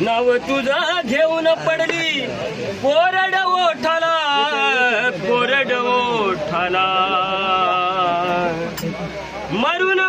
नाव तुझा घेऊन पडली. पोरड ओठाला पोरड ओठाला मरून